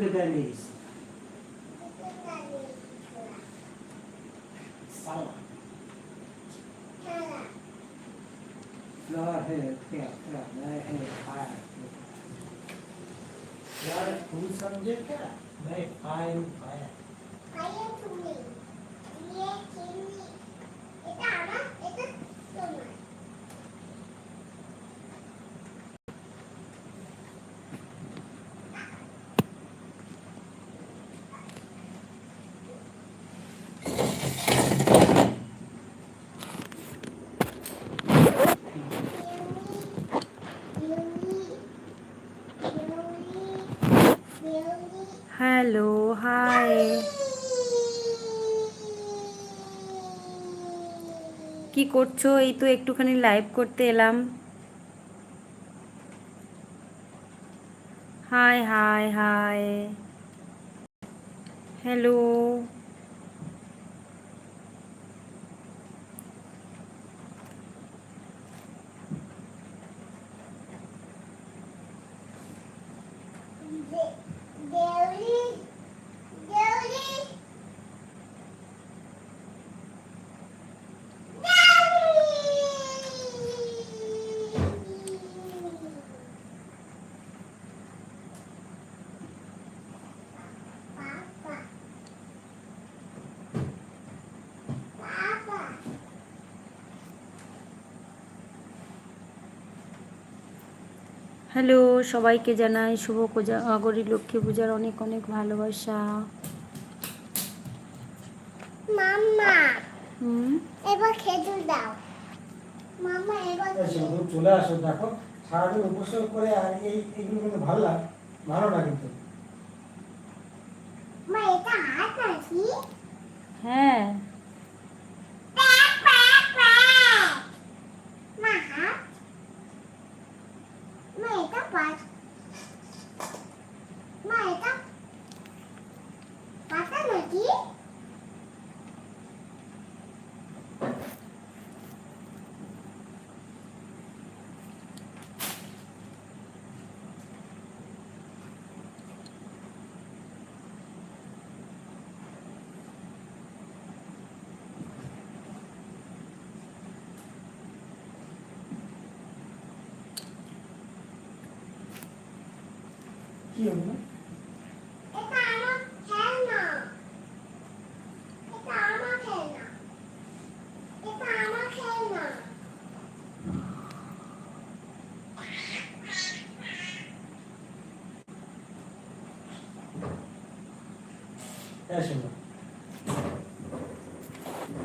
Pleiades. Flower head, yeah, flower, my head, fire. Flower, who's on the car? My fine. Hello hi কি করছ? এই তো একটুখানি live করতে এলাম। Hi hi hi hello hello সবাইকে জানাই শুভ পূজা আগরি লক্ষ্মী পূজার অনেক অনেক ভালোবাসা। মাম্মা হুম? এবার খেজুর দাও। মাম্মা এবার চলে আসো দেখো সারাদিন উপোস করে আর এই এইগুলো কিন্তু ভালো লাগ ভালো না কিন্তু। মা এটা হাত নাকি? হ্যাঁ প্যাক প্যাক প্যাক মা হাত মা এটা পাঁচ মা এটা পাতা নাকি কি হলো এটা আমার খেলনা এটা আমার খেলনা এটা আমার খেলনা এসো না।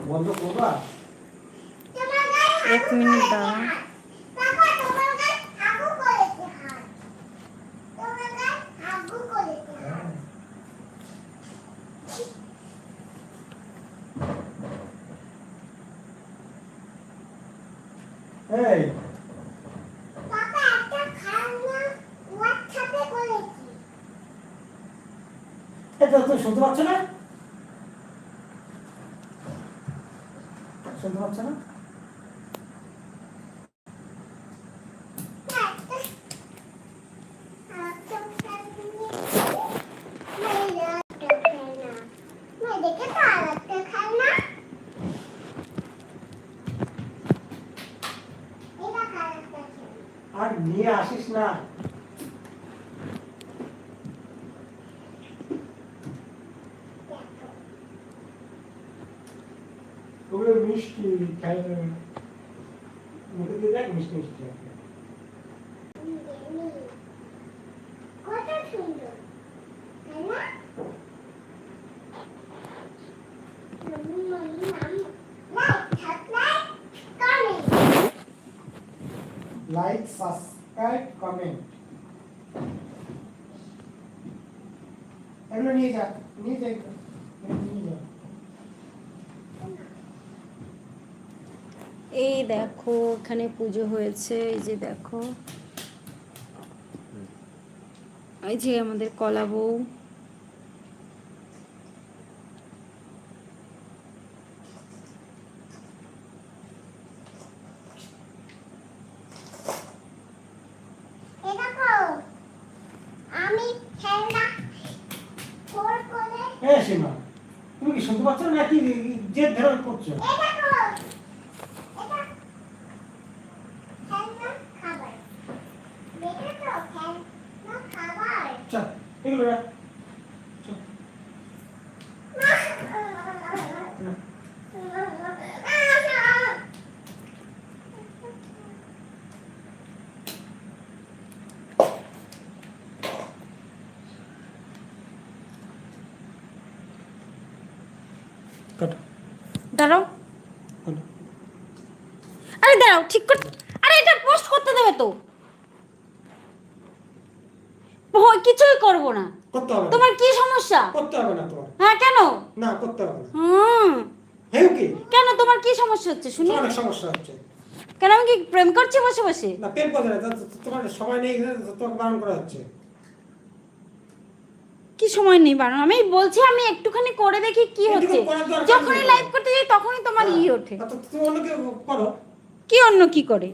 বন্ধ করবা? এক মিনিট দাও বাবা তোমার গায়ে হাগু করেছে হাত তোমার গায়ে হাগু করেছে হাত এই। বাবা একটা খেলনা হোয়াটসঅ্যাপে করেছি। এটা তো শুনতে পাচ্ছ না? শুনতে পাচ্ছ না? আর নিয়ে আসিস না। ওগুলো মিষ্টি খাই। মুখে দেখ মিষ্টি মিষ্টি সুন্দর তাই না mummy mummy mummy like subscribe comment like subscribe comment এগুলো নিয়ে যা নিয়ে যা এগুলো। এগুলো নিয়ে যা। এই দেখো, এখানে পুজো হয়েছে, এই যে দেখো। এই যে আমাদের কলা বউ এ দেখো আমি খেলনা পারছ না কি যে ধরে করছ এটা তো এটা ফ্যান না খাবার এটা তো ফ্যান না খাবার চল এগুলো রাখ। দাঁড়াও। আরে দাঁড়াও ঠিক কর। আরে এটা পোস্ট করতে দেবে তো। কিছুই করব না। করতে হবে তোমার কি সমস্যা? করতে হবে না তোমার। হ্যাঁ কেন? না করতে হবে না। হুম। কি? কেন? তোমার কি সমস্যা হচ্ছে? শুনি। অনেক সমস্যা হচ্ছে। কেন আমি কি প্রেম করছি বসে বসে? না পেন কথা না। তোমার সময় নেই তোমাকে বারণ করা হচ্ছে। কি সময় নেই বারণ? আমি বলছি আমি একটুখানি করে দেখি কি হচ্ছে। যখনই লাইভ করতে যাই তখনই তোমার ই ওঠে। তা তো তুমি অন্যকে করো? কি অন্য কি করে?